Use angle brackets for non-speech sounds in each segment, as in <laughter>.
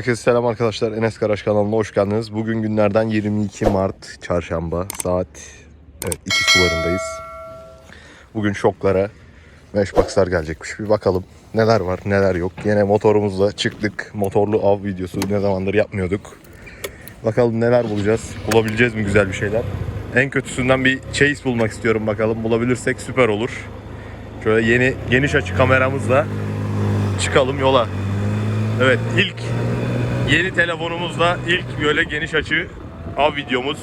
Herkese selam arkadaşlar. Enes Karaş kanalına hoş geldiniz. Bugün günlerden 22 Mart Çarşamba. Saat evet 2 sularındayız. Bugün şoklara Matchbox'lar gelecekmiş. Bir bakalım neler var neler yok. Yine motorumuzla çıktık. Motorlu av videosu ne zamandır yapmıyorduk. Bakalım neler bulacağız. Bulabileceğiz mi güzel bir şeyler. En kötüsünden bir chase bulmak istiyorum bakalım. Bulabilirsek süper olur. Şöyle yeni geniş açı kameramızla çıkalım yola. Evet ilk Yeni telefonumuzla ilk böyle geniş açı av videomuz.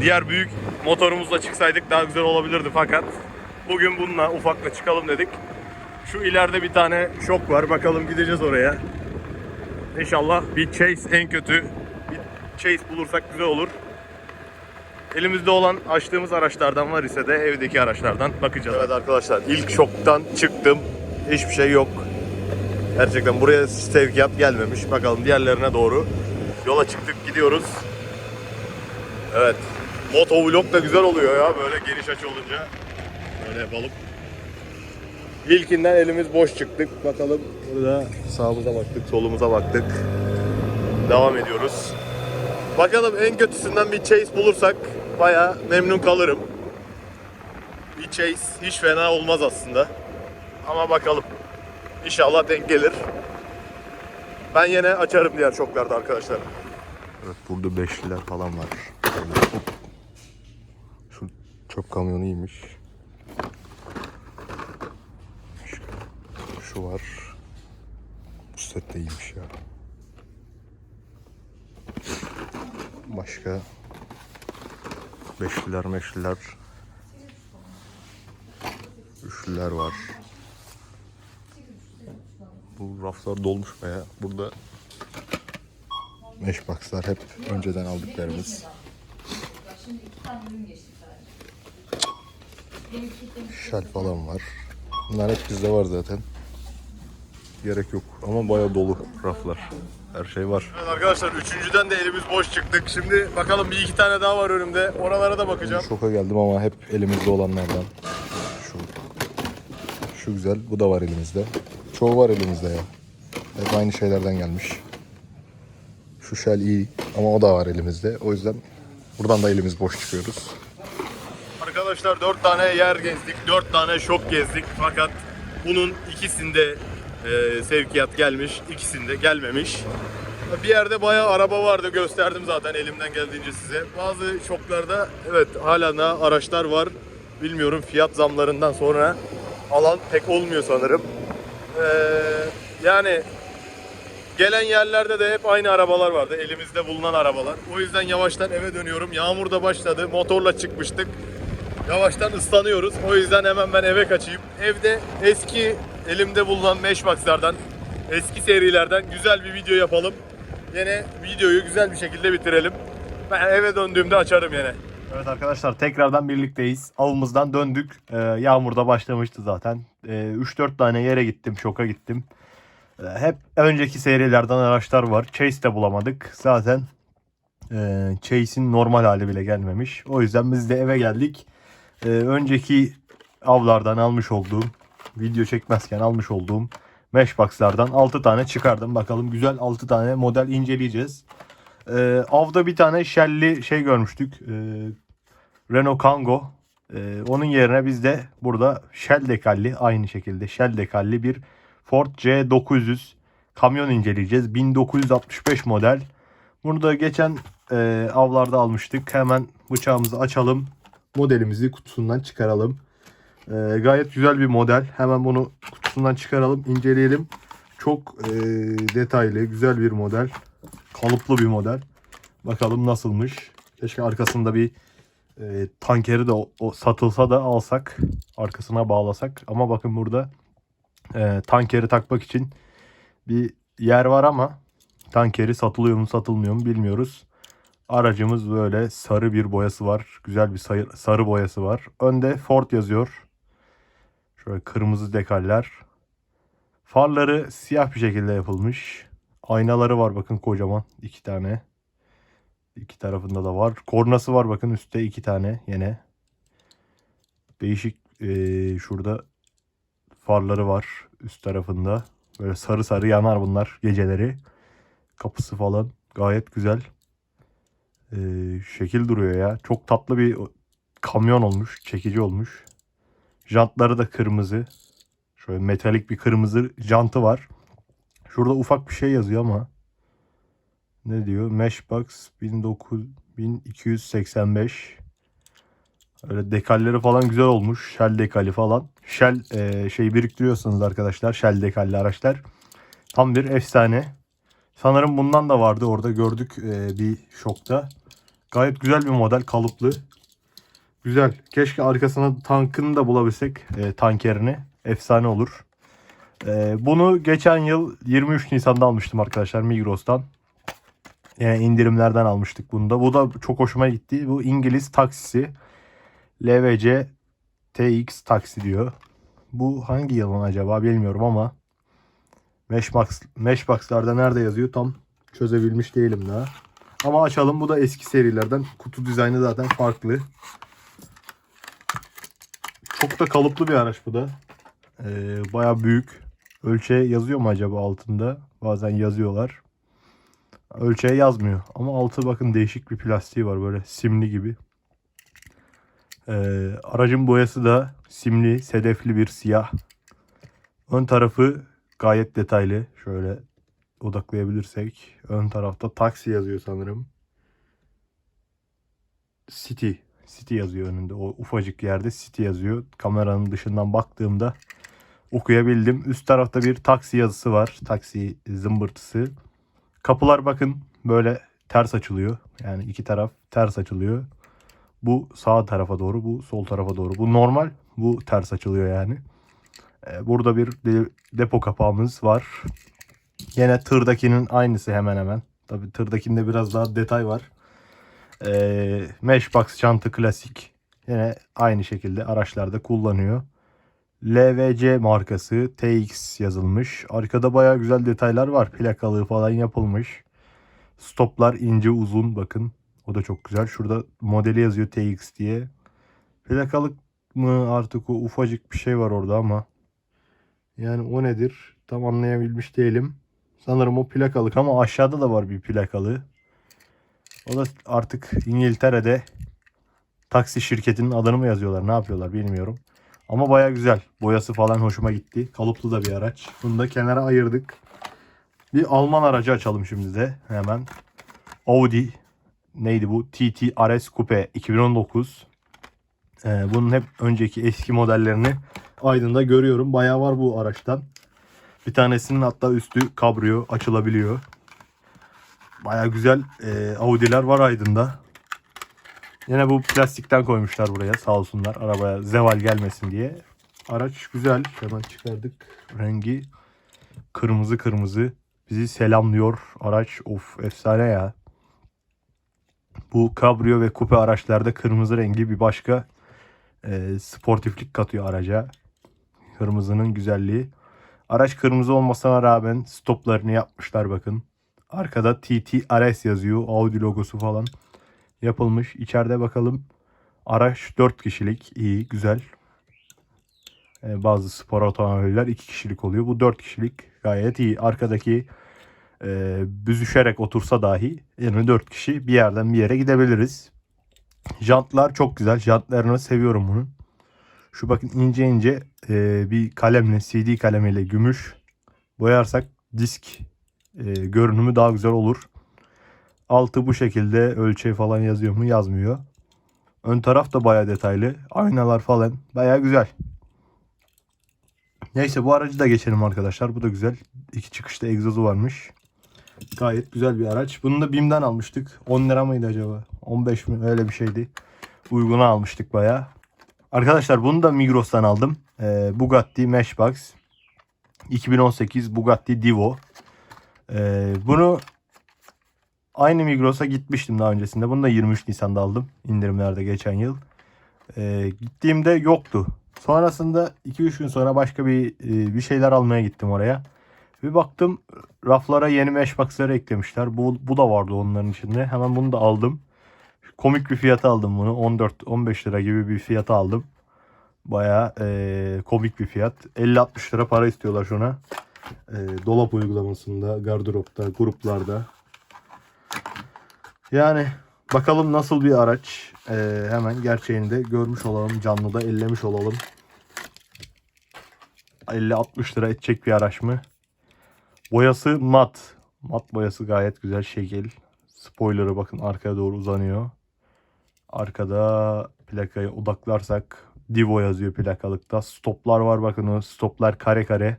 Diğer büyük motorumuzla çıksaydık daha güzel olabilirdi fakat bugün bununla ufakla çıkalım dedik. Şu ileride bir tane şok var. Bakalım gideceğiz oraya. İnşallah bir chase en kötü bir chase bulursak güzel olur. Elimizde olan açtığımız araçlardan var ise de evdeki araçlardan bakacağız. Evet arkadaşlar ilk şoktan çıktım. Hiçbir şey yok. Gerçekten buraya sevkiyat gelmemiş. Bakalım diğerlerine doğru yola çıktık gidiyoruz. Evet. Motovlog da güzel oluyor ya böyle geniş açı olunca. Böyle yapalım. İlkinden elimiz boş çıktık. Bakalım burada sağımıza baktık, solumuza baktık. Devam ediyoruz. Bakalım en kötüsünden bir chase bulursak baya memnun kalırım. Bir chase hiç fena olmaz aslında. Ama bakalım. İnşallah denk gelir. Ben yine açarım diğer şoklarda arkadaşlar. Evet burada beşliler falan var. Şu çöp kamyonu iyiymiş. Şu, şu var. Bu set de iyiymiş ya. Başka beşliler meşliler üçlüler var. Bu raflar dolmuş baya. Burada Matchbox'lar hep önceden aldıklarımız. Şel falan var. Bunlar hep bizde var zaten. Gerek yok ama baya dolu raflar. Her şey var. Evet arkadaşlar üçüncüden de elimiz boş çıktık. Şimdi bakalım bir iki tane daha var önümde. Oralara da bakacağım. Şoka geldim ama hep elimizde olanlardan. Şu şu güzel. Bu da var elimizde. Çoğu var elimizde ya. Hep aynı şeylerden gelmiş. Şu şel iyi ama o da var elimizde. O yüzden buradan da elimiz boş çıkıyoruz. Arkadaşlar 4 tane yer gezdik. 4 tane şok gezdik. Fakat bunun ikisinde e, sevkiyat gelmiş. ikisinde gelmemiş. Bir yerde bayağı araba vardı. Gösterdim zaten elimden geldiğince size. Bazı şoklarda evet hala da araçlar var. Bilmiyorum fiyat zamlarından sonra alan pek olmuyor sanırım. Ee, yani gelen yerlerde de hep aynı arabalar vardı. Elimizde bulunan arabalar. O yüzden yavaştan eve dönüyorum. Yağmur da başladı. Motorla çıkmıştık. Yavaştan ıslanıyoruz. O yüzden hemen ben eve kaçayım. Evde eski elimde bulunan Matchbox'lardan, eski serilerden güzel bir video yapalım. Yine videoyu güzel bir şekilde bitirelim. Ben eve döndüğümde açarım yine. Evet arkadaşlar tekrardan birlikteyiz. Avımızdan döndük. Ee, yağmur da başlamıştı zaten. Ee, 3-4 tane yere gittim, şoka gittim. Ee, hep önceki serilerden araçlar var. Chase de bulamadık. Zaten e, Chase'in normal hali bile gelmemiş. O yüzden biz de eve geldik. Ee, önceki avlardan almış olduğum, video çekmezken almış olduğum Matchbox'lardan 6 tane çıkardım. Bakalım güzel 6 tane model inceleyeceğiz. Ee, avda bir tane Shell'li şey görmüştük. Ee, Renault Kangoo. Ee, onun yerine biz de burada Shell dekalli aynı şekilde Shell dekalli bir Ford C900 kamyon inceleyeceğiz. 1965 model. Bunu da geçen e, avlarda almıştık. Hemen bıçağımızı açalım. Modelimizi kutusundan çıkaralım. Ee, gayet güzel bir model. Hemen bunu kutusundan çıkaralım, inceleyelim. Çok e, detaylı, güzel bir model. Kalıplı bir model. Bakalım nasılmış. Keşke arkasında bir e, tankeri de o, o satılsa da alsak. Arkasına bağlasak. Ama bakın burada e, tankeri takmak için bir yer var ama tankeri satılıyor mu satılmıyor mu bilmiyoruz. Aracımız böyle sarı bir boyası var. Güzel bir sarı, sarı boyası var. Önde Ford yazıyor. Şöyle kırmızı dekaller. Farları siyah bir şekilde yapılmış. Aynaları var bakın kocaman. iki tane. İki tarafında da var. Kornası var bakın üstte iki tane yine. Değişik eee, şurada farları var üst tarafında. Böyle sarı sarı yanar bunlar geceleri. Kapısı falan gayet güzel. Ee, şekil duruyor ya. Çok tatlı bir kamyon olmuş. Çekici olmuş. Jantları da kırmızı. Şöyle metalik bir kırmızı jantı var. Şurada ufak bir şey yazıyor ama. Ne diyor? Meshbox 19 1285. Öyle dekalleri falan güzel olmuş. Shell dekali falan. Shell e, şey biriktiriyorsanız arkadaşlar. Shell dekalli araçlar. Tam bir efsane. Sanırım bundan da vardı orada gördük e, bir şokta. Gayet güzel bir model kalıplı. Güzel. Keşke arkasına tankını da bulabilsek. E, tankerini. Efsane olur. E, bunu geçen yıl 23 Nisan'da almıştım arkadaşlar Migros'tan. Yani indirimlerden almıştık bunu da. Bu da çok hoşuma gitti. Bu İngiliz taksisi. LVC TX taksi diyor. Bu hangi yılın acaba bilmiyorum ama Meshbox, Meshbox'larda nerede yazıyor tam çözebilmiş değilim daha. Ama açalım. Bu da eski serilerden. Kutu dizaynı zaten farklı. Çok da kalıplı bir araç bu da. Ee, Baya büyük. Ölçeğe yazıyor mu acaba altında? Bazen yazıyorlar. Ölçeğe yazmıyor. Ama altı bakın değişik bir plastiği var. Böyle simli gibi. Ee, aracın boyası da simli, sedefli bir siyah. Ön tarafı gayet detaylı. Şöyle odaklayabilirsek. Ön tarafta taksi yazıyor sanırım. City. City yazıyor önünde. O ufacık yerde City yazıyor. Kameranın dışından baktığımda okuyabildim. Üst tarafta bir taksi yazısı var. Taksi zımbırtısı. Kapılar bakın böyle ters açılıyor. Yani iki taraf ters açılıyor. Bu sağ tarafa doğru, bu sol tarafa doğru. Bu normal, bu ters açılıyor yani. Ee, Burada bir de- depo kapağımız var. Yine tırdakinin aynısı hemen hemen. Tabi tırdakinde biraz daha detay var. Ee, Meshbox çantı klasik. Yine aynı şekilde araçlarda kullanıyor. LVC markası TX yazılmış. Arkada baya güzel detaylar var. Plakalığı falan yapılmış. Stoplar ince uzun bakın. O da çok güzel. Şurada modeli yazıyor TX diye. Plakalık mı artık o ufacık bir şey var orada ama. Yani o nedir? Tam anlayabilmiş değilim. Sanırım o plakalık ama aşağıda da var bir plakalı. O da artık İngiltere'de taksi şirketinin adını mı yazıyorlar ne yapıyorlar bilmiyorum. Ama baya güzel. Boyası falan hoşuma gitti. Kalıplı da bir araç. Bunu da kenara ayırdık. Bir Alman aracı açalım şimdi de hemen. Audi neydi bu? TT RS Coupe 2019. Ee, bunun hep önceki eski modellerini Aydın'da görüyorum. Bayağı var bu araçtan. Bir tanesinin hatta üstü kabrio açılabiliyor. Bayağı güzel e, Audi'ler var Aydın'da. Yine bu plastikten koymuşlar buraya sağ olsunlar. Arabaya zeval gelmesin diye. Araç güzel. Hemen çıkardık. Rengi kırmızı kırmızı. Bizi selamlıyor. Araç of efsane ya. Bu kabrio ve kupe araçlarda kırmızı rengi bir başka e, sportiflik katıyor araca. Kırmızının güzelliği. Araç kırmızı olmasına rağmen stoplarını yapmışlar bakın. Arkada TT RS yazıyor. Audi logosu falan yapılmış. İçeride bakalım. Araç 4 kişilik. iyi güzel. E, bazı spor otomobiller 2 kişilik oluyor. Bu 4 kişilik. Gayet iyi. Arkadaki e, büzüşerek otursa dahi 24 kişi bir yerden bir yere gidebiliriz. Jantlar çok güzel. Jantlarını seviyorum bunun. Şu bakın ince ince e, bir kalemle CD kalemiyle gümüş boyarsak disk e, görünümü daha güzel olur. Altı bu şekilde ölçeği falan yazıyor mu? Yazmıyor. Ön taraf da baya detaylı. Aynalar falan baya güzel. Neyse bu aracı da geçelim arkadaşlar. Bu da güzel. İki çıkışta egzozu varmış. Gayet güzel bir araç. Bunu da BİM'den almıştık. 10 lira mıydı acaba? 15 mi? Öyle bir şeydi. Uyguna almıştık baya. Arkadaşlar bunu da Migros'tan aldım. Ee, Bugatti Meshbox. 2018 Bugatti Divo. Ee, bunu aynı Migros'a gitmiştim daha öncesinde. Bunu da 23 Nisan'da aldım. indirimlerde geçen yıl. Ee, gittiğimde yoktu. Sonrasında 2-3 gün sonra başka bir e, bir şeyler almaya gittim oraya. Bir baktım raflara yeni Meshbox'ları eklemişler. Bu, bu da vardı onların içinde. Hemen bunu da aldım. Komik bir fiyata aldım bunu. 14-15 lira gibi bir fiyata aldım. Baya komik bir fiyat. 50-60 lira para istiyorlar şuna. e, dolap uygulamasında, gardıropta, gruplarda. Yani bakalım nasıl bir araç. E, hemen gerçeğinde görmüş olalım, canlıda ellemiş olalım. 50-60 lira edecek bir araç mı? Boyası mat. Mat boyası gayet güzel şekil. Spoiler'ı bakın arkaya doğru uzanıyor. Arkada plakayı odaklarsak Divo yazıyor plakalıkta. Stoplar var bakın o stoplar kare kare.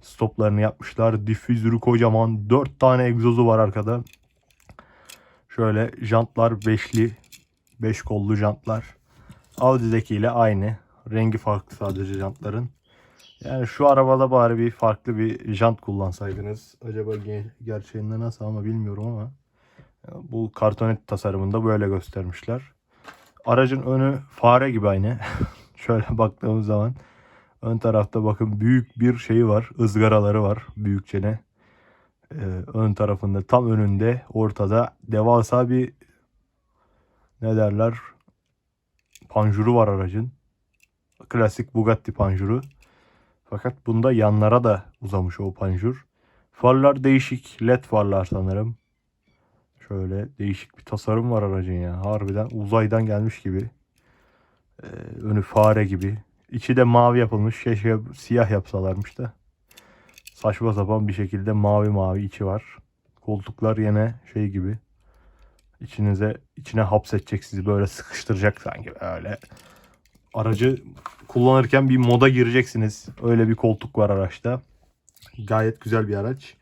Stoplarını yapmışlar. Difüzörü kocaman. 4 tane egzozu var arkada. Şöyle jantlar beşli. 5 kollu jantlar. Audi'dekiyle aynı. Rengi farklı sadece jantların. Yani şu arabada bari bir farklı bir jant kullansaydınız. Acaba ge- gerçeğinde nasıl ama bilmiyorum ama. Bu kartonet tasarımında böyle göstermişler. Aracın önü fare gibi aynı. <laughs> Şöyle baktığımız zaman ön tarafta bakın büyük bir şeyi var. ızgaraları var büyükçene. Ee, ön tarafında tam önünde ortada devasa bir ne derler panjuru var aracın. Klasik Bugatti panjuru. Fakat bunda yanlara da uzamış o panjur. Farlar değişik. LED farlar sanırım. Şöyle değişik bir tasarım var aracın ya. Harbiden uzaydan gelmiş gibi. Ee, önü fare gibi. İçi de mavi yapılmış. Keşke siyah yapsalarmış da. Saçma sapan bir şekilde mavi mavi içi var. Koltuklar yine şey gibi. İçinize içine hapsedecek sizi böyle sıkıştıracak sanki öyle. Aracı kullanırken bir moda gireceksiniz. Öyle bir koltuk var araçta. Gayet güzel bir araç.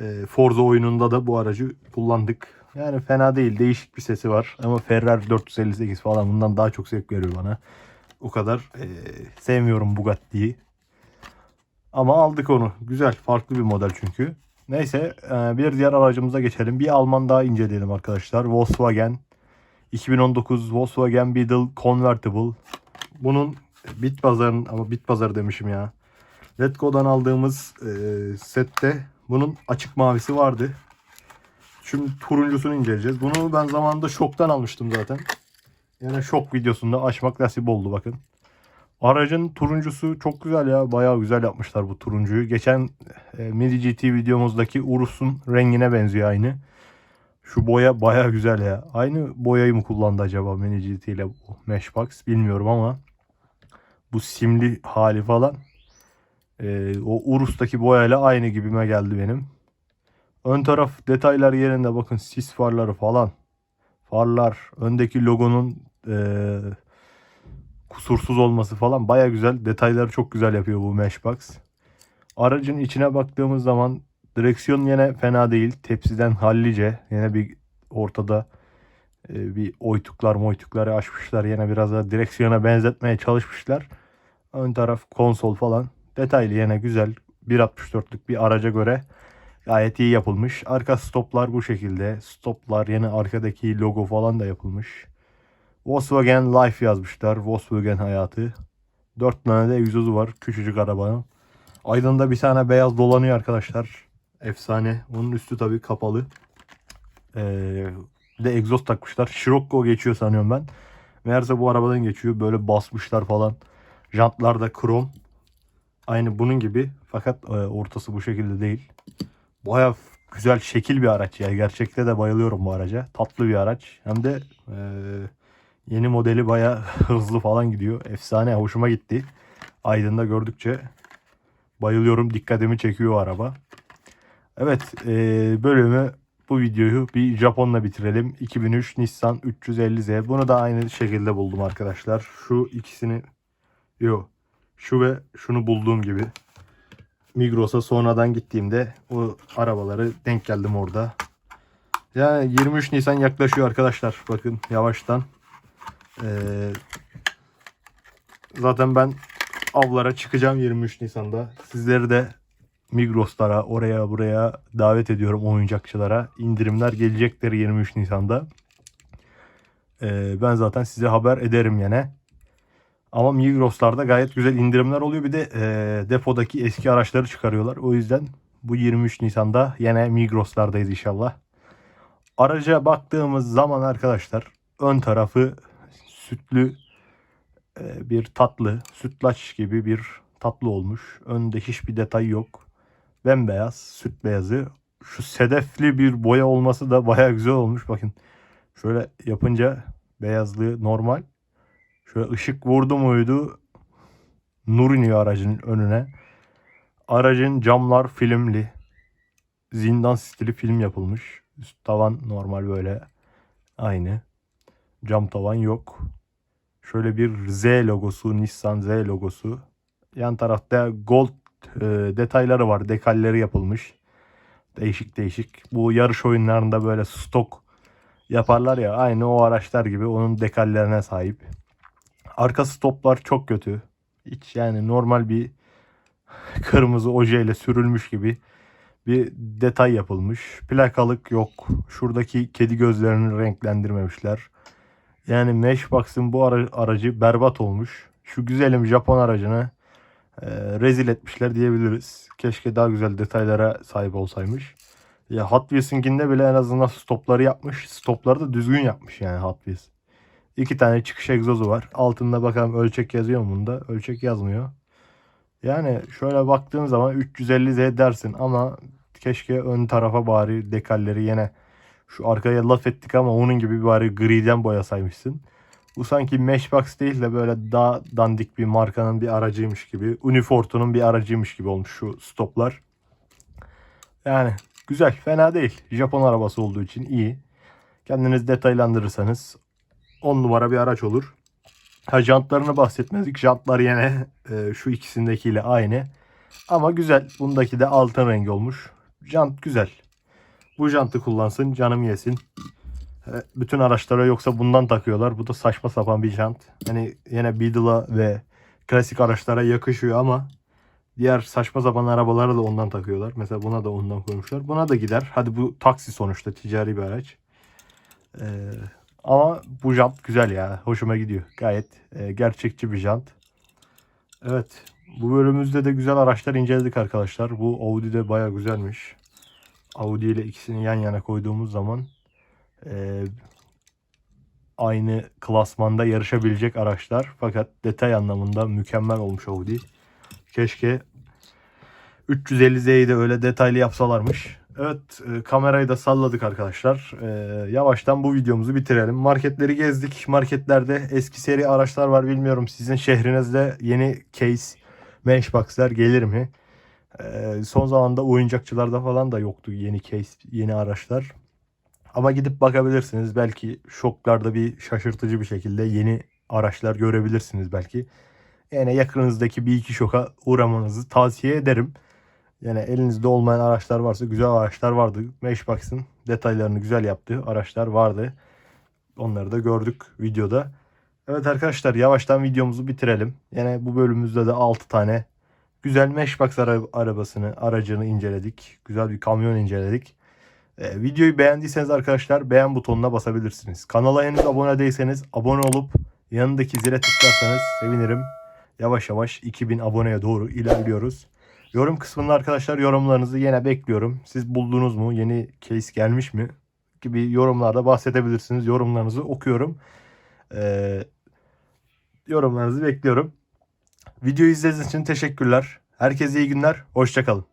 Ee, Forza oyununda da bu aracı kullandık. Yani fena değil. Değişik bir sesi var. Ama Ferrari 458 falan bundan daha çok zevk veriyor bana. O kadar ee, sevmiyorum Bugatti'yi. Ama aldık onu. Güzel. Farklı bir model çünkü. Neyse ee, bir diğer aracımıza geçelim. Bir Alman daha inceleyelim arkadaşlar. Volkswagen 2019 Volkswagen Beetle Convertible. Bunun bit pazarın ama bit pazarı demişim ya. Letgo'dan aldığımız e, sette bunun açık mavisi vardı. Şimdi turuncusunu inceleyeceğiz. Bunu ben zamanında şoktan almıştım zaten. Yani şok videosunda açmak nasip oldu bakın. Aracın turuncusu çok güzel ya. Bayağı güzel yapmışlar bu turuncuyu. Geçen e, Midi GT videomuzdaki Urus'un rengine benziyor aynı. Şu boya bayağı güzel ya. Aynı boyayı mı kullandı acaba Mini GT ile bu Meshbox bilmiyorum ama bu simli hali falan e, o Urus'taki boyayla aynı gibime geldi benim. Ön taraf detaylar yerinde bakın sis farları falan. Farlar, öndeki logonun e, kusursuz olması falan baya güzel. Detayları çok güzel yapıyor bu Meshbox. Aracın içine baktığımız zaman direksiyon yine fena değil. Tepsiden hallice. Yine bir ortada e, bir oytuklar moytukları açmışlar. Yine biraz da direksiyona benzetmeye çalışmışlar. Ön taraf konsol falan. Detaylı yine güzel. 1.64'lük bir araca göre gayet iyi yapılmış. Arka stoplar bu şekilde. Stoplar yine arkadaki logo falan da yapılmış. Volkswagen Life yazmışlar. Volkswagen hayatı. 4 tane de egzozu var. Küçücük arabanın. Aydın'da bir tane beyaz dolanıyor arkadaşlar. Efsane. Onun üstü tabii kapalı. Ee, bir de egzoz takmışlar. Scirocco geçiyor sanıyorum ben. Meğerse bu arabadan geçiyor. Böyle basmışlar falan. Jantlar da krom. Aynı bunun gibi. Fakat e, ortası bu şekilde değil. Baya güzel şekil bir araç ya. Gerçekte de bayılıyorum bu araca. Tatlı bir araç. Hem de e, yeni modeli baya <laughs> hızlı falan gidiyor. Efsane. Hoşuma gitti. Aydın'da gördükçe bayılıyorum. Dikkatimi çekiyor araba. Evet. E, bölümü bu videoyu bir Japonla bitirelim. 2003 Nissan 350Z. Bunu da aynı şekilde buldum arkadaşlar. Şu ikisini yok. Şu ve şunu bulduğum gibi. Migros'a sonradan gittiğimde o arabaları denk geldim orada. Yani 23 Nisan yaklaşıyor arkadaşlar. Bakın yavaştan. Ee, zaten ben avlara çıkacağım 23 Nisan'da. Sizleri de Migros'lara, oraya buraya davet ediyorum oyuncakçılara. İndirimler gelecektir 23 Nisan'da. Ee, ben zaten size haber ederim yine. Ama Migros'larda gayet güzel indirimler oluyor. Bir de e, depodaki eski araçları çıkarıyorlar. O yüzden bu 23 Nisan'da yine Migros'lardayız inşallah. Araca baktığımız zaman arkadaşlar ön tarafı sütlü e, bir tatlı, sütlaç gibi bir tatlı olmuş. Önde hiçbir detay yok. Bembeyaz, süt beyazı. Şu sedefli bir boya olması da baya güzel olmuş. Bakın şöyle yapınca beyazlığı normal. Şöyle ışık vurdu muydu nur iniyor aracın önüne. Aracın camlar filmli. Zindan stili film yapılmış. Üst tavan normal böyle aynı. Cam tavan yok. Şöyle bir Z logosu, Nissan Z logosu. Yan tarafta gold e, detayları var. Dekalleri yapılmış. Değişik değişik. Bu yarış oyunlarında böyle stok yaparlar ya. Aynı o araçlar gibi onun dekallerine sahip. Arka stoplar çok kötü. Hiç yani normal bir <laughs> kırmızı ojeyle sürülmüş gibi bir detay yapılmış. Plakalık yok. Şuradaki kedi gözlerini renklendirmemişler. Yani Matchbox'ın bu ara- aracı berbat olmuş. Şu güzelim Japon aracını e, rezil etmişler diyebiliriz. Keşke daha güzel detaylara sahip olsaymış. Ya Hot Wheels'inkinde bile en azından stopları yapmış. Stopları da düzgün yapmış yani Hot Wheels. İki tane çıkış egzozu var. Altında bakalım ölçek yazıyor mu bunda? Ölçek yazmıyor. Yani şöyle baktığın zaman 350Z dersin ama keşke ön tarafa bari dekalleri yine şu arkaya laf ettik ama onun gibi bari griden boyasaymışsın. Bu sanki Matchbox değil de böyle daha dandik bir markanın bir aracıymış gibi. Unifortu'nun bir aracıymış gibi olmuş şu stoplar. Yani güzel fena değil. Japon arabası olduğu için iyi. Kendiniz detaylandırırsanız 10 numara bir araç olur. Ha jantlarını bahsetmedik. Jantlar yine e, şu ikisindekiyle aynı. Ama güzel. Bundaki de altın rengi olmuş. Jant güzel. Bu jantı kullansın canım yesin. E, Bütün araçlara yoksa bundan takıyorlar. Bu da saçma sapan bir jant. Hani yine Beetle'a ve klasik araçlara yakışıyor ama diğer saçma sapan arabalara da ondan takıyorlar. Mesela buna da ondan koymuşlar. Buna da gider. Hadi bu taksi sonuçta ticari bir araç. Ee, ama bu jant güzel ya. Hoşuma gidiyor. Gayet e, gerçekçi bir jant. Evet. Bu bölümümüzde de güzel araçlar inceledik arkadaşlar. Bu Audi de baya güzelmiş. Audi ile ikisini yan yana koyduğumuz zaman e, aynı klasmanda yarışabilecek araçlar. Fakat detay anlamında mükemmel olmuş Audi. Keşke 350Z'yi de öyle detaylı yapsalarmış. Evet e, kamerayı da salladık arkadaşlar. E, yavaştan bu videomuzu bitirelim. Marketleri gezdik. Marketlerde eski seri araçlar var. Bilmiyorum sizin şehrinizde yeni case Matchbox'lar gelir mi? E, son zamanda oyuncakçılarda falan da yoktu yeni case, yeni araçlar. Ama gidip bakabilirsiniz. Belki şoklarda bir şaşırtıcı bir şekilde yeni araçlar görebilirsiniz belki. Yani yakınınızdaki bir iki şoka uğramanızı tavsiye ederim. Yani elinizde olmayan araçlar varsa güzel araçlar vardı. Matchbox'ın detaylarını güzel yaptığı araçlar vardı. Onları da gördük videoda. Evet arkadaşlar yavaştan videomuzu bitirelim. Yine bu bölümümüzde de 6 tane güzel ara- arabasını, aracını inceledik. Güzel bir kamyon inceledik. Ee, videoyu beğendiyseniz arkadaşlar beğen butonuna basabilirsiniz. Kanala henüz abone değilseniz abone olup yanındaki zile tıklarsanız sevinirim. Yavaş yavaş 2000 aboneye doğru ilerliyoruz. Yorum kısmında arkadaşlar yorumlarınızı yine bekliyorum. Siz buldunuz mu? Yeni case gelmiş mi? Gibi yorumlarda bahsedebilirsiniz. Yorumlarınızı okuyorum. Ee, yorumlarınızı bekliyorum. Videoyu izlediğiniz için teşekkürler. Herkese iyi günler. Hoşçakalın.